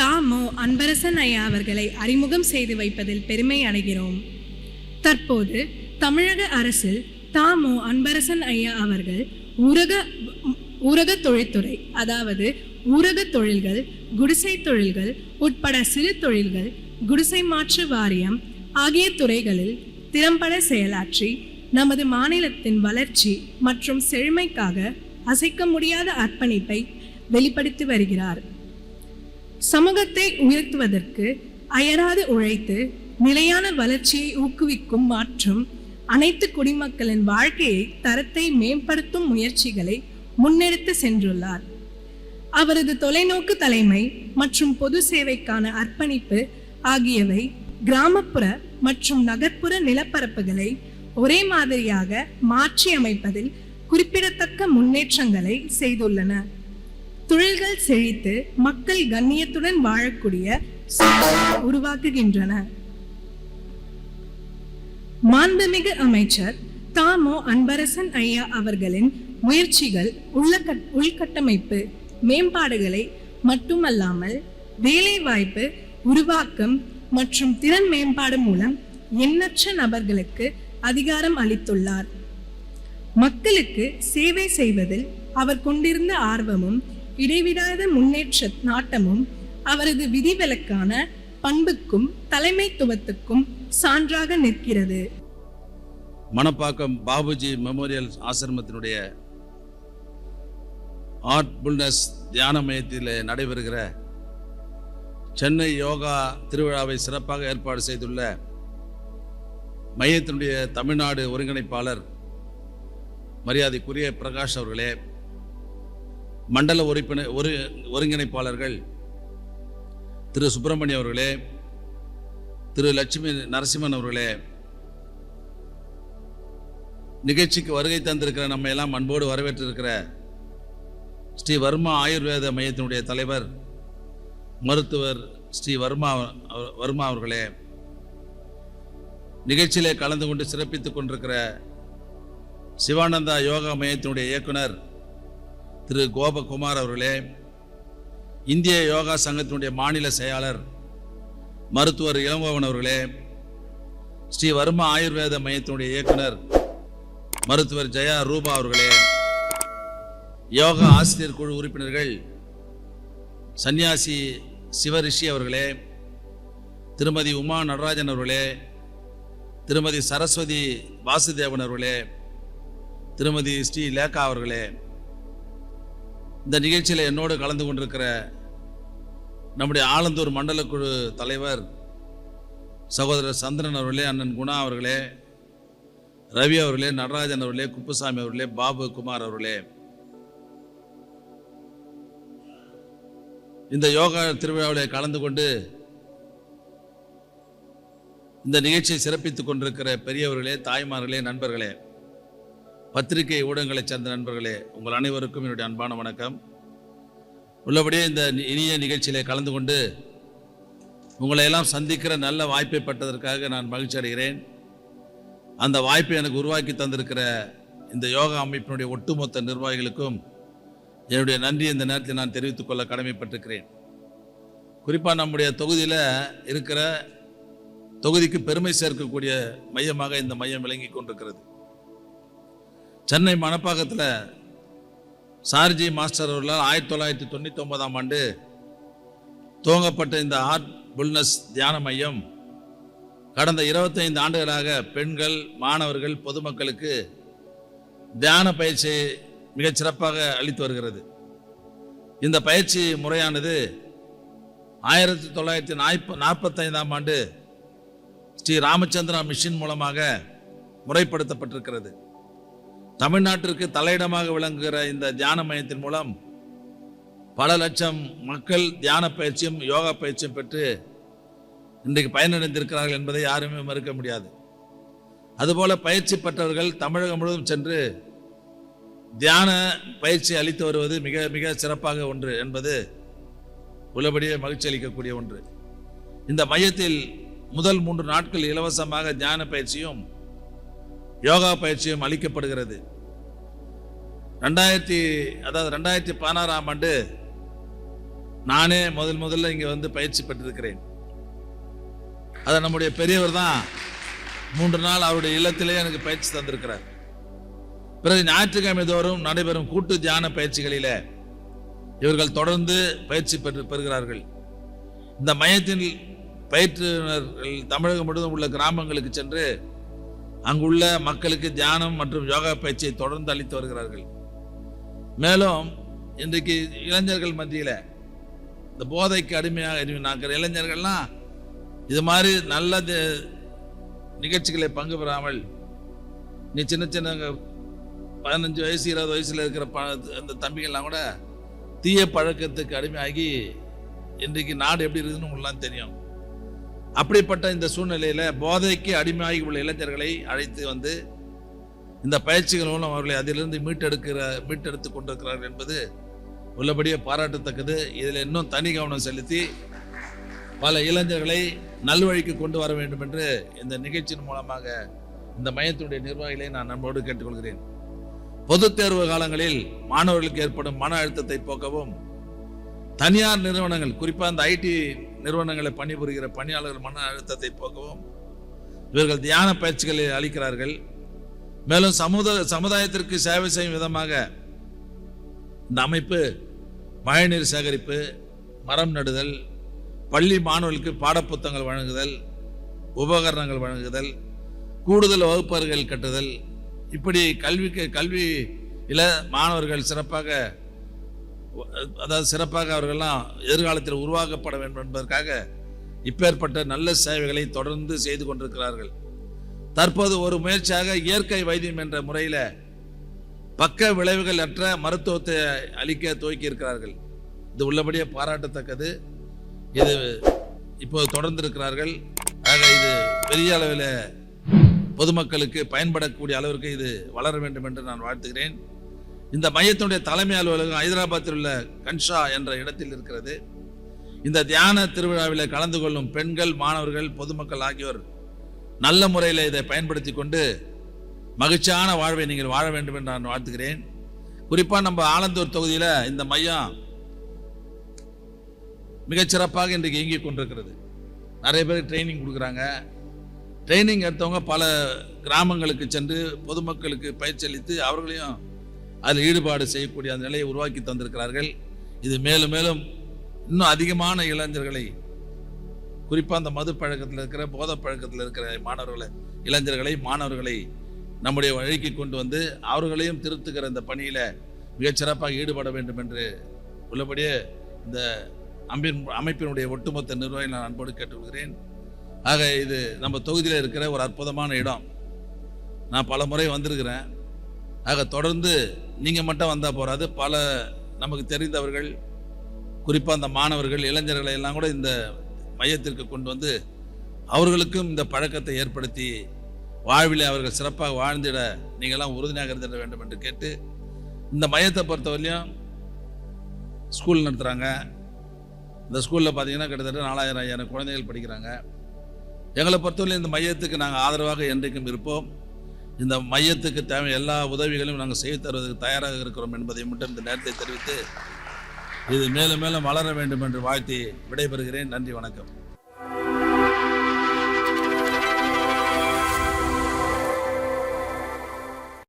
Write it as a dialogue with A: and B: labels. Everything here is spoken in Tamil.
A: தாமோ அன்பரசன் ஐயா அவர்களை அறிமுகம் செய்து வைப்பதில் பெருமை அடைகிறோம். தற்போது தமிழக அரசில் தாமோ அன்பரசன் ஐயா அவர்கள் ஊரக ஊரக தொழில்துறை அதாவது ஊரக தொழில்கள் குடிசை தொழில்கள் உட்பட சிறு தொழில்கள் குடிசை மாற்று வாரியம் ஆகிய துறைகளில் திறம்பட செயலாற்றி நமது மாநிலத்தின் வளர்ச்சி மற்றும் செழுமைக்காக அசைக்க முடியாத அர்ப்பணிப்பை வெளிப்படுத்தி வருகிறார். சமூகத்தை உயர்த்துவதற்கு அயராது உழைத்து நிலையான வளர்ச்சியை ஊக்குவிக்கும் மற்றும் அனைத்து குடிமக்களின் வாழ்க்கையை தரத்தை மேம்படுத்தும் முயற்சிகளை முன்னெடுத்து சென்றுள்ளார். அவரது தொலைநோக்கு தலைமை மற்றும் பொது சேவைக்கான அர்ப்பணிப்பு ஆகியவை கிராமப்புற மற்றும் நகர்ப்புற நிலப்பரப்புகளை ஒரே மாதிரியாக மாற்றி அமைப்பதில் குறிப்பிடத்தக்க முன்னேற்றங்களை செய்துள்ளன. தொழில்கள் செழித்து மக்கள் கண்ணியத்துடன் வாழக்கூடிய சூழலை உருவாக்குகின்றன. மாண்புமிகு அமைச்சர் தாமோ அன்பரசன் ஐயா அவர்களின் முயற்சிகள் உள்கட்டமைப்பு மேம்பாடுகளை மட்டுமல்லாமல் வேலைவாய்ப்பு உருவாக்கம் மற்றும் திறன் மேம்பாடு மூலம் எண்ணற்ற நபர்களுக்கு அதிகாரம் அளித்துள்ளார். மக்களுக்கு சேவை செய்வதில் அவர் கொண்டிருந்த ஆர்வமும் இடைவிடாத முன்னேற்ற நாட்டமும் அவரது விதிவிலக்கான பண்புக்கும் தலைமைத்துவத்துக்கும் சான்றாக நிற்கிறது.
B: மணப்பாக்கம் பாபுஜி மெமோரியல் ஆசிரமத்தினுடைய ஆர்ட் புல்னஸ் தியான மையத்தில் நடைபெறுகிற சென்னை யோகா திருவிழாவை சிறப்பாக ஏற்பாடு செய்துள்ள மையத்தினுடைய தமிழ்நாடு ஒருங்கிணைப்பாளர் மரியாதைக்குரிய பிரகாஷ் அவர்களே மண்டல உறுப்பினர் ஒரு ஒருங்கிணைப்பாளர்கள் திரு சுப்பிரமணியம் அவர்களே திரு லட்சுமி நரசிம்மன் அவர்களே நிகழ்ச்சிக்கு வருகை தந்திருக்கிற நம்ம எல்லாம் அன்போடு வரவேற்றிருக்கிற ஸ்ரீ வர்மா ஆயுர்வேத மையத்தினுடைய தலைவர் மருத்துவர் ஸ்ரீ வர்மா வர்மா அவர்களே நிகழ்ச்சியிலே கலந்து கொண்டு சிறப்பித்துக் கொண்டிருக்கிற சிவானந்தா யோகா மையத்தினுடைய இயக்குனர் திரு கோபகுமார் அவர்களே இந்திய யோகா சங்கத்தினுடைய மாநில செயலாளர் மருத்துவர் இளங்கோவன் அவர்களே ஸ்ரீ வர்மா ஆயுர்வேத மையத்தினுடைய இயக்குனர் மருத்துவர் ஜெயா ரூபா அவர்களே யோகா ஆசிரியர் குழு உறுப்பினர்கள் சன்னியாசி சிவரிஷி அவர்களே திருமதி உமா நடராஜன் அவர்களே திருமதி சரஸ்வதி வாசுதேவன் அவர்களே திருமதி ஸ்ரீ லேகா அவர்களே இந்த நிகழ்ச்சியில் என்னோடு கலந்து கொண்டிருக்கிற நம்முடைய ஆலந்தூர் மண்டல குழு தலைவர் சகோதரர் சந்திரன் அவர்களே அண்ணன் குணா அவர்களே ரவி அவர்களே நடராஜன் அவர்களே குப்புசாமி அவர்களே பாபு குமார் அவர்களே. இந்த யோகா திருவிழாவில் கலந்து கொண்டு இந்த நிகழ்ச்சியை சிறப்பித்துக் கொண்டிருக்கிற பெரியவர்களே தாய்மார்களே நண்பர்களே பத்திரிகை ஊடகங்களைச் சேர்ந்த நண்பர்களே உங்கள் அனைவருக்கும் என்னுடைய அன்பான வணக்கம். உள்ளபடியே இந்த இனிய நிகழ்ச்சியிலே கலந்து கொண்டு உங்களை எல்லாம் சந்திக்கிற நல்ல வாய்ப்பை பட்டதற்காக நான் மகிழ்ச்சி அடைகிறேன். அந்த வாய்ப்பை எனக்கு உருவாக்கி தந்திருக்கிற இந்த யோகா அமைப்பினுடைய ஒட்டுமொத்த நிர்வாகிகளுக்கும் என்னுடைய நன்றி இந்த நேரத்தில் நான் தெரிவித்துக் கொள்ள கடமைப்பட்டிருக்கிறேன். குறிப்பாக நம்முடைய தொகுதியில் இருக்கிற தொகுதிக்கு பெருமை சேர்க்கக்கூடிய மையமாக இந்த மையம் விளங்கி கொண்டிருக்கிறது. சென்னை மணப்பாக்கத்தில் சார்ஜி மாஸ்டர் அவர்களால் ஆயிரத்தி தொள்ளாயிரத்தி தொண்ணூற்றி ஒன்பதாம் ஆண்டு துவங்கப்பட்ட இந்த ஆர்ட் புல்னஸ் தியான மையம் கடந்த 25 ஆண்டுகளாக பெண்கள் மாணவர்கள் பொதுமக்களுக்கு தியான பயிற்சி மிகச்சிறப்பாக அளித்து வருகிறது. இந்த பயிற்சி முறையானது ஆயிரத்தி தொள்ளாயிரத்தி நாற்ப நாற்பத்தைந்தாம் ஆண்டு ஸ்ரீ ராமச்சந்திரா மிஷின் மூலமாக முறைப்படுத்தப்பட்டிருக்கிறது. தமிழ்நாட்டிற்கு தலையிடமாக விளங்குகிற இந்த தியான மையத்தின் மூலம் பல லட்சம் மக்கள் தியான பயிற்சியும் யோகா பயிற்சியும் பெற்று இன்றைக்கு பயனடைந்திருக்கிறார்கள் என்பதை யாருமே மறுக்க முடியாது. அதுபோல பயிற்சி பெற்றவர்கள் தமிழகம் முழுவதும் சென்று தியான பயிற்சி அளித்து வருவது மிக மிக சிறப்பாக ஒன்று என்பது உள்ளபடியே மகிழ்ச்சி அளிக்கக்கூடிய ஒன்று. இந்த மையத்தில் முதல் மூன்று நாட்கள் இலவசமாக தியான பயிற்சியும் யோகா பயிற்சியும் அளிக்கப்படுகிறது. ரெண்டாயிரத்தி அதாவது ரெண்டாயிரத்தி பதினாறாம் ஆண்டு நானே முதல் முதல்ல இங்கே வந்து பயிற்சி பெற்றிருக்கிறேன். அதை நம்முடைய பெரியவர் தான் மூன்று நாள் அவருடைய இல்லத்திலே எனக்கு பயிற்சி தந்திருக்கிறார். பிறகு ஞாயிற்றுக்கிழமை தோறும் நடைபெறும் கூட்டு தியான பயிற்சிகளில் இவர்கள் தொடர்ந்து பயிற்சி பெற்று பெறுகிறார்கள். இந்த மையத்தில் பயிற்றுனர்கள் தமிழகம் முழுவதும் உள்ள கிராமங்களுக்கு சென்று அங்குள்ள மக்களுக்கு தியானம் மற்றும் யோகா பயிற்சியை தொடர்ந்து அளித்து வருகிறார்கள். மேலும் இன்றைக்கு இளைஞர்கள் மத்தியில் இந்த போதைக்கு அடிமையாக இருக்கிற இளைஞர்கள்லாம் இது மாதிரி நல்ல நிகழ்ச்சிகளை பங்கு பெறாமல் நீ சின்ன சின்ன பதினஞ்சு வயசு இருபது வயசில் இருக்கிற ப அந்த தம்பிகள்லாம் கூட தீய பழக்கத்துக்கு அடிமையாகி இன்றைக்கு நாடு எப்படி இருக்குதுன்னு உங்களுக்குலாம் தெரியும். அப்படிப்பட்ட இந்த சூழ்நிலையில் போதைக்கு அடிமையாகி உள்ள இளைஞர்களை அழைத்து வந்து இந்த பயிற்சிகள் மூலம் அவர்களை அதிலிருந்து மீட்டெடுக்கிற மீட்டெடுத்து கொண்டிருக்கிறார்கள் என்பது உள்ளபடியே பாராட்டத்தக்கது. இதில் இன்னும் தனி கவனம் செலுத்தி பல இளைஞர்களை நல்வழிக்கு கொண்டு வர வேண்டும் என்று இந்த நிகழ்ச்சியின் மூலமாக இந்த மையத்தினுடைய நிர்வாகிகளை நான் நம்மோடு கேட்டுக்கொள்கிறேன். பொதுத் தேர்வு காலங்களில் மாணவர்களுக்கு ஏற்படும் மன அழுத்தத்தை போக்கவும் தனியார் நிறுவனங்கள் குறிப்பாக அந்த ஐடி நிறுவனங்களை பணிபுரிகிற பணியாளர்கள் மன அழுத்தத்தை போக்கவும் இவர்கள் தியான பயிற்சிகளை அளிக்கிறார்கள். மேலும் சமுத சமுதாயத்திற்கு சேவை செய்யும் விதமாக இந்த அமைப்பு மழைநீர் சேகரிப்பு மரம் நடுதல் பள்ளி மாணவர்களுக்கு பாடப்புத்தகங்கள் வழங்குதல் உபகரணங்கள் வழங்குதல் கூடுதல் வகுப்பறைகள் கட்டுதல் இப்படி கல்விக்கு கல்வியில் மாணவர்கள் சிறப்பாக அதாவது சிறப்பாக அவர்கள்லாம் எதிர்காலத்தில் உருவாக்கப்பட வேண்டும் என்பதற்காக இப்பேற்பட்ட நல்ல சேவைகளை தொடர்ந்து செய்து கொண்டிருக்கிறார்கள். தற்போது ஒரு முயற்சியாக இயற்கை வைத்தியம் என்ற முறையில் பக்க விளைவுகள் அற்ற மருத்துவத்தை அளிக்க துவக்கி இருக்கிறார்கள். இது உள்ளபடியே பாராட்டத்தக்கது. இது இப்போது தொடர்ந்து இருக்கிறார்கள். ஆக இது பெரிய அளவில் பொதுமக்களுக்கு பயன்படக்கூடிய அளவிற்கு இது வளர வேண்டும் என்று நான் வாழ்த்துகிறேன். இந்த மையத்தினுடைய தலைமை அலுவலகம் ஹைதராபாத்தில் உள்ள கன்ஷா என்ற இடத்தில் இருக்கிறது. இந்த தியான திருவிழாவில் கலந்து கொள்ளும் பெண்கள் மாணவர்கள் பொதுமக்கள் ஆகியோர் நல்ல முறையில் இதை பயன்படுத்தி கொண்டு மகிழ்ச்சியான வாழ்வை நீங்கள் வாழ வேண்டும் என்று நான் வாழ்த்துகிறேன். குறிப்பாக நம்ம ஆலந்தூர் தொகுதியில் இந்த மையம் மிகச்சிறப்பாக இன்றைக்கு இயங்கிக் கொண்டிருக்கிறது. நிறைய பேர் ட்ரைனிங் கொடுக்குறாங்க. ட்ரைனிங் எடுத்தவங்க பல கிராமங்களுக்கு சென்று பொதுமக்களுக்கு பயிற்சி அளித்து அவர்களையும் அதில் ஈடுபாடு செய்யக்கூடிய அந்த நிலையை உருவாக்கி தந்திருக்கிறார்கள். இது மேலும் மேலும் இன்னும் அதிகமான இளைஞர்களை குறிப்பாக அந்த மது பழக்கத்தில் இருக்கிற போதை பழக்கத்தில் இருக்கிற மாணவர்களை இளைஞர்களை மாணவர்களை நம்முடைய வழிக்கு கொண்டு வந்து அவர்களையும் திருத்துகிற இந்த பணியில் மிகச்சிறப்பாக ஈடுபட வேண்டும் என்று உள்ளபடியே இந்த அம்பின் அமைப்பினுடைய ஒட்டுமொத்த நிர்வாகி நான் அன்போடு கேட்டுக்கொள்கிறேன். ஆக இது நம்ம தொகுதியில் இருக்கிற ஒரு அற்புதமான இடம். நான் பல முறை வந்திருக்கிறேன். ஆக தொடர்ந்து நீங்கள் மட்டும் வந்தால் போகாது பல நமக்கு தெரிந்தவர்கள் குறிப்பாக அந்த மாணவர்கள் இளைஞர்களை எல்லாம் கூட இந்த மையத்திற்கு கொண்டு வந்து அவர்களுக்கும் இந்த பழக்கத்தை ஏற்படுத்தி வாழ்விலே அவர்கள் சிறப்பாக வாழ்ந்திட நீங்கள்லாம் உறுதுணையாக இருந்திட வேண்டும் என்று கேட்டு இந்த மையத்தை பொறுத்தவரையும் ஸ்கூல் நடத்துகிறாங்க இந்த ஸ்கூலில் பார்த்தீங்கன்னா கிட்டத்தட்ட நாலாயிரம் ஐயாயிரம் குழந்தைகள் படிக்கிறாங்க. எங்களை பொறுத்தவரையிலும் இந்த மையத்துக்கு நாங்கள் ஆதரவாக என்றைக்கும் இருப்போம். இந்த மையத்துக்கு தேவை எல்லா உதவிகளையும் நாங்கள் செய்து தருவதற்கு தயாராக இருக்கிறோம் என்பதை மட்டும் இந்த நேரத்தை தெரிவித்து இது மேலும் மேலும் வளர வேண்டும் என்று வாழ்த்தி விடைபெறுகிறேன். நன்றி வணக்கம்.